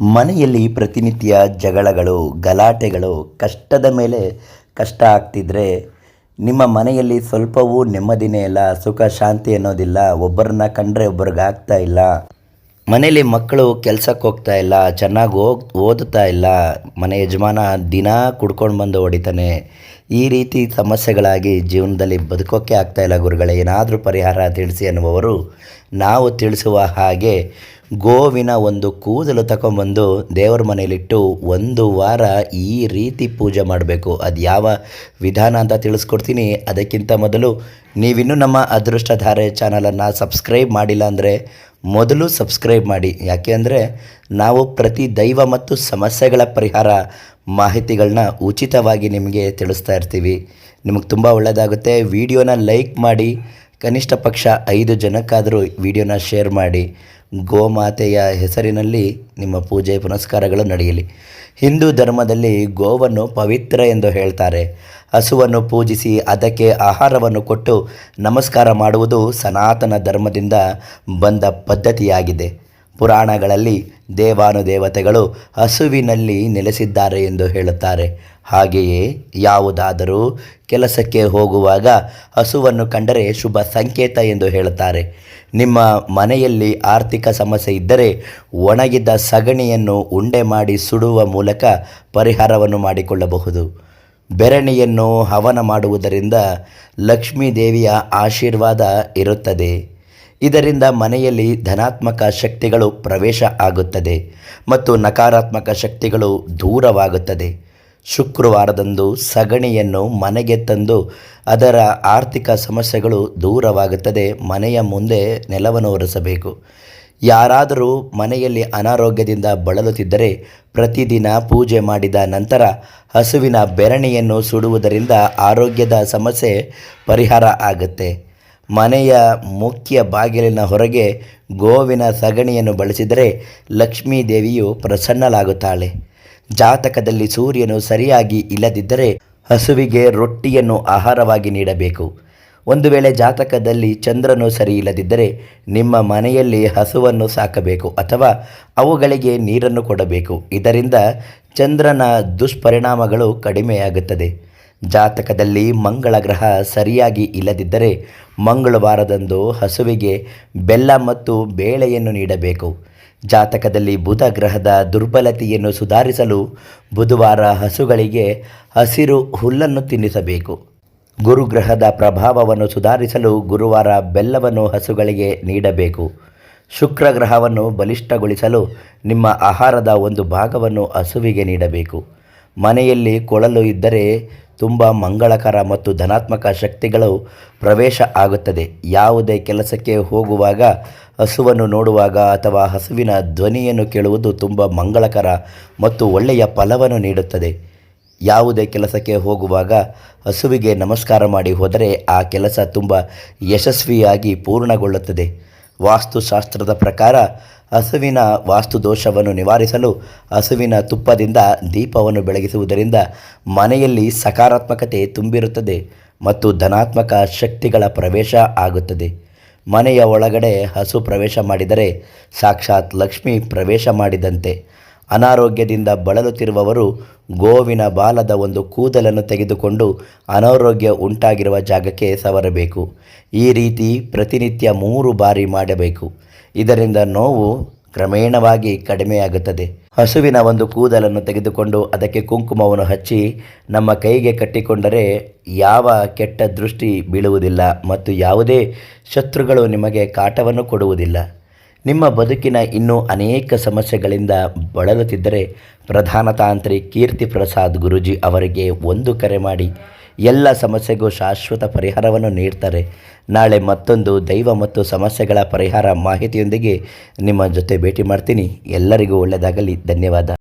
ಮನೆಯಲ್ಲಿ ಪ್ರತಿನಿತ್ಯ ಜಗಳಗಳು, ಗಲಾಟೆಗಳು, ಕಷ್ಟದ ಮೇಲೆ ಕಷ್ಟ ಆಗ್ತಿದ್ರೆ ನಿಮ್ಮ ಮನೆಯಲ್ಲಿ ಸ್ವಲ್ಪವೂ ನೆಮ್ಮದಿನೇ ಇಲ್ಲ, ಸುಖ, ಶಾಂತಿ ಅನ್ನೋದಿಲ್ಲ. ಒಬ್ಬರನ್ನ ಕಂಡ್ರೆ ಒಬ್ಬರಿಗಾಗ್ತಾ ಇಲ್ಲ. ಮನೇಲಿ ಮಕ್ಕಳು ಕೆಲ್ಸಕ್ಕೆ ಹೋಗ್ತಾ ಇಲ್ಲ, ಚೆನ್ನಾಗಿ ಹೋಗ್ ಓದುತ್ತಾ ಇಲ್ಲ, ಮನೆ ಯಜಮಾನ ದಿನ ಕುಡ್ಕೊಂಡು ಬಂದು ಹೊಡಿತಾನೆ. ಈ ರೀತಿ ಸಮಸ್ಯೆಗಳಾಗಿ ಜೀವನದಲ್ಲಿ ಬದುಕೋಕ್ಕೆ ಆಗ್ತಾಯಿಲ್ಲ ಗುರುಗಳೇ. ಏನಾದರೂ ಪರಿಹಾರ ತಿಳಿಸಿ ಅನ್ನುವವರು ನಾವು ತಿಳಿಸುವ ಹಾಗೆ ಗೋವಿನ ಒಂದು ಕೂದಲು ತಗೊಂಬಂದು ದೇವರ ಮನೆಯಲ್ಲಿಟ್ಟು ಒಂದು ವಾರ ಈ ರೀತಿ ಪೂಜೆ ಮಾಡಬೇಕು. ಅದು ಯಾವ ವಿಧಾನ ಅಂತ ತಿಳಿಸ್ಕೊಡ್ತೀನಿ. ಅದಕ್ಕಿಂತ ಮೊದಲು ನೀವಿನ್ನೂ ನಮ್ಮ ಅದೃಷ್ಟಧಾರೆ ಚಾನಲನ್ನು ಸಬ್ಸ್ಕ್ರೈಬ್ ಮಾಡಿಲ್ಲ ಅಂದರೆ ಮೊದಲು ಸಬ್ಸ್ಕ್ರೈಬ್ ಮಾಡಿ. ಯಾಕೆ ಅಂದರೆ ನಾವು ಪ್ರತಿ ದೈವ ಮತ್ತು ಸಮಸ್ಯೆಗಳ ಪರಿಹಾರ ಮಾಹಿತಿಗಳನ್ನ ಉಚಿತವಾಗಿ ನಿಮಗೆ ತಿಳಿಸ್ತಾ ಇರ್ತೀವಿ. ನಿಮಗೆ ತುಂಬ ಒಳ್ಳೆಯದಾಗುತ್ತೆ ವಿಡಿಯೋನ ಲೈಕ್ ಮಾಡಿ. ಕನಿಷ್ಠ ಪಕ್ಷ ಐದು ಜನಕ್ಕಾದರೂ ವಿಡಿಯೋನ ಶೇರ್ ಮಾಡಿ. ಗೋಮಾತೆಯ ಹೆಸರಿನಲ್ಲಿ ನಿಮ್ಮ ಪೂಜೆ ಪುನಸ್ಕಾರಗಳು ನಡೆಯಲಿ. ಹಿಂದೂ ಧರ್ಮದಲ್ಲಿ ಗೋವನ್ನು ಪವಿತ್ರ ಎಂದು ಹೇಳ್ತಾರೆ. ಹಸುವನ್ನು ಪೂಜಿಸಿ ಅದಕ್ಕೆ ಆಹಾರವನ್ನು ಕೊಟ್ಟು ನಮಸ್ಕಾರ ಮಾಡುವುದು ಸನಾತನ ಧರ್ಮದಿಂದ ಬಂದ ಪದ್ಧತಿಯಾಗಿದೆ. ಪುರಾಣಗಳಲ್ಲಿ ದೇವಾನುದೇವತೆಗಳು ಹಸುವಿನಲ್ಲಿ ನೆಲೆಸಿದ್ದಾರೆ ಎಂದು ಹೇಳುತ್ತಾರೆ. ಹಾಗೆಯೇ ಯಾವುದಾದರೂ ಕೆಲಸಕ್ಕೆ ಹೋಗುವಾಗ ಹಸುವನ್ನು ಕಂಡರೆ ಶುಭ ಸಂಕೇತ ಎಂದು ಹೇಳುತ್ತಾರೆ. ನಿಮ್ಮ ಮನೆಯಲ್ಲಿ ಆರ್ಥಿಕ ಸಮಸ್ಯೆ ಇದ್ದರೆ ಒಣಗಿದ ಸಗಣಿಯನ್ನು ಉಂಡೆ ಮಾಡಿ ಸುಡುವ ಮೂಲಕ ಪರಿಹಾರವನ್ನು ಮಾಡಿಕೊಳ್ಳಬಹುದು. ಬೆರಣಿಯನ್ನು ಹವನ ಮಾಡುವುದರಿಂದ ಲಕ್ಷ್ಮೀ ದೇವಿಯ ಆಶೀರ್ವಾದ ಇರುತ್ತದೆ. ಇದರಿಂದ ಮನೆಯಲ್ಲಿ ಧನಾತ್ಮಕ ಶಕ್ತಿಗಳು ಪ್ರವೇಶ ಆಗುತ್ತದೆ ಮತ್ತು ನಕಾರಾತ್ಮಕ ಶಕ್ತಿಗಳು ದೂರವಾಗುತ್ತದೆ. ಶುಕ್ರವಾರದಂದು ಸಗಣಿಯನ್ನು ಮನೆಗೆ ತಂದು ಅದರ ಆರ್ಥಿಕ ಸಮಸ್ಯೆಗಳು ದೂರವಾಗುತ್ತದೆ, ಮನೆಯ ಮುಂದೆ ನೆಲವನ್ನು ಒರೆಸಬೇಕು. ಯಾರಾದರೂ ಮನೆಯಲ್ಲಿ ಅನಾರೋಗ್ಯದಿಂದ ಬಳಲುತ್ತಿದ್ದರೆ ಪ್ರತಿದಿನ ಪೂಜೆ ಮಾಡಿದ ನಂತರ ಹಸುವಿನ ಬೆರಣಿಯನ್ನು ಸುಡುವುದರಿಂದ ಆರೋಗ್ಯದ ಸಮಸ್ಯೆ ಪರಿಹಾರ ಆಗುತ್ತೆ. ಮನೆಯ ಮುಖ್ಯ ಬಾಗಿಲಿನ ಹೊರಗೆ ಗೋವಿನ ಸಗಣಿಯನ್ನು ಬಳಸಿದರೆ ಲಕ್ಷ್ಮೀ ದೇವಿಯು ಪ್ರಸನ್ನಲಾಗುತ್ತಾಳೆ ಜಾತಕದಲ್ಲಿ ಸೂರ್ಯನು ಸರಿಯಾಗಿ ಇಲ್ಲದಿದ್ದರೆ ಹಸುವಿಗೆ ರೊಟ್ಟಿಯನ್ನು ಆಹಾರವಾಗಿ ನೀಡಬೇಕು. ಒಂದು ವೇಳೆ ಜಾತಕದಲ್ಲಿ ಚಂದ್ರನು ಸರಿ ಇಲ್ಲದಿದ್ದರೆ ನಿಮ್ಮ ಮನೆಯಲ್ಲಿ ಹಸುವನ್ನು ಸಾಕಬೇಕು ಅಥವಾ ಅವುಗಳಿಗೆ ನೀರನ್ನು ಕೊಡಬೇಕು. ಇದರಿಂದ ಚಂದ್ರನ ದುಷ್ಪರಿಣಾಮಗಳು ಕಡಿಮೆಯಾಗುತ್ತದೆ. ಜಾತಕದಲ್ಲಿ ಮಂಗಳ ಗ್ರಹ ಸರಿಯಾಗಿ ಇಲ್ಲದಿದ್ದರೆ ಮಂಗಳವಾರದಂದು ಹಸುವಿಗೆ ಬೆಲ್ಲ ಮತ್ತು ಬೇಳೆಯನ್ನು ನೀಡಬೇಕು. ಜಾತಕದಲ್ಲಿ ಬುಧ ಗ್ರಹದ ದುರ್ಬಲತೆಯನ್ನು ಸುಧಾರಿಸಲು ಬುಧವಾರ ಹಸುಗಳಿಗೆ ಹಸಿರು ಹುಲ್ಲನ್ನು ತಿನ್ನಿಸಬೇಕು. ಗುರುಗ್ರಹದ ಪ್ರಭಾವವನ್ನು ಸುಧಾರಿಸಲು ಗುರುವಾರ ಬೆಲ್ಲವನ್ನು ಹಸುಗಳಿಗೆ ನೀಡಬೇಕು. ಶುಕ್ರ ಗ್ರಹವನ್ನು ಬಲಿಷ್ಠಗೊಳಿಸಲು ನಿಮ್ಮ ಆಹಾರದ ಒಂದು ಭಾಗವನ್ನು ಹಸುವಿಗೆ ನೀಡಬೇಕು. ಮನೆಯಲ್ಲಿ ಕೊಳಲು ಇದ್ದರೆ ತುಂಬ ಮಂಗಳಕರ ಮತ್ತು ಧನಾತ್ಮಕ ಶಕ್ತಿಗಳು ಪ್ರವೇಶ ಆಗುತ್ತದೆ. ಯಾವುದೇ ಕೆಲಸಕ್ಕೆ ಹೋಗುವಾಗ ಹಸುವನ್ನು ನೋಡುವಾಗ ಅಥವಾ ಹಸುವಿನ ಧ್ವನಿಯನ್ನು ಕೇಳುವುದು ತುಂಬ ಮಂಗಳಕರ ಮತ್ತು ಒಳ್ಳೆಯ ಫಲವನ್ನು ನೀಡುತ್ತದೆ. ಯಾವುದೇ ಕೆಲಸಕ್ಕೆ ಹೋಗುವಾಗ ಹಸುವಿಗೆ ನಮಸ್ಕಾರ ಮಾಡಿ ಹೋದರೆ ಆ ಕೆಲಸ ತುಂಬ ಯಶಸ್ವಿಯಾಗಿ ಪೂರ್ಣಗೊಳ್ಳುತ್ತದೆ. ವಾಸ್ತುಶಾಸ್ತ್ರದ ಪ್ರಕಾರ ಹಸುವಿನ ವಾಸ್ತುದೋಷವನ್ನು ನಿವಾರಿಸಲು ಹಸುವಿನ ತುಪ್ಪದಿಂದ ದೀಪವನ್ನು ಬೆಳಗಿಸುವುದರಿಂದ ಮನೆಯಲ್ಲಿ ಸಕಾರಾತ್ಮಕತೆ ತುಂಬಿರುತ್ತದೆ ಮತ್ತು ಧನಾತ್ಮಕ ಶಕ್ತಿಗಳ ಪ್ರವೇಶ ಆಗುತ್ತದೆ. ಮನೆಯ ಒಳಗಡೆ ಹಸು ಪ್ರವೇಶ ಮಾಡಿದರೆ ಸಾಕ್ಷಾತ್ ಲಕ್ಷ್ಮಿ ಪ್ರವೇಶ ಮಾಡಿದಂತೆ. ಅನಾರೋಗ್ಯದಿಂದ ಬಳಲುತ್ತಿರುವವರು ಗೋವಿನ ಬಾಲದ ಒಂದು ಕೂದಲನ್ನು ತೆಗೆದುಕೊಂಡು ಅನಾರೋಗ್ಯ ಉಂಟಾಗಿರುವ ಜಾಗಕ್ಕೆ ಸವರಬೇಕು. ಈ ರೀತಿ ಪ್ರತಿನಿತ್ಯ ಮೂರು ಬಾರಿ ಮಾಡಬೇಕು. ಇದರಿಂದ ನೋವು ಕ್ರಮೇಣವಾಗಿ ಕಡಿಮೆಯಾಗುತ್ತದೆ. ಹಸುವಿನ ಒಂದು ಕೂದಲನ್ನು ತೆಗೆದುಕೊಂಡು ಅದಕ್ಕೆ ಕುಂಕುಮವನ್ನು ಹಚ್ಚಿ ನಮ್ಮ ಕೈಗೆ ಕಟ್ಟಿಕೊಂಡರೆ ಯಾವ ಕೆಟ್ಟ ದೃಷ್ಟಿ ಬೀಳುವುದಿಲ್ಲ ಮತ್ತು ಯಾವುದೇ ಶತ್ರುಗಳು ನಿಮಗೆ ಕಾಟವನ್ನು ಕೊಡುವುದಿಲ್ಲ. ನಿಮ್ಮ ಬದುಕಿನ ಇನ್ನೂ ಅನೇಕ ಸಮಸ್ಯೆಗಳಿಂದ ಬಳಲುತ್ತಿದ್ದರೆ ಪ್ರಧಾನ ತಾಂತ್ರಿ ಕೀರ್ತಿ ಪ್ರಸಾದ್ ಗುರುಜಿ ಅವರಿಗೆ ಒಂದು ಕರೆ ಮಾಡಿ ಎಲ್ಲ ಸಮಸ್ಯೆಗೂ ಶಾಶ್ವತ ಪರಿಹಾರವನ್ನು ನೀಡ್ತಾರೆ. ನಾಳೆ ಮತ್ತೊಂದು ದೈವ ಮತ್ತು ಸಮಸ್ಯೆಗಳ ಪರಿಹಾರ ಮಾಹಿತಿಯೊಂದಿಗೆ ನಿಮ್ಮ ಜೊತೆ ಭೇಟಿ ಮಾಡ್ತೀನಿ. ಎಲ್ಲರಿಗೂ ಒಳ್ಳೆಯದಾಗಲಿ. ಧನ್ಯವಾದ.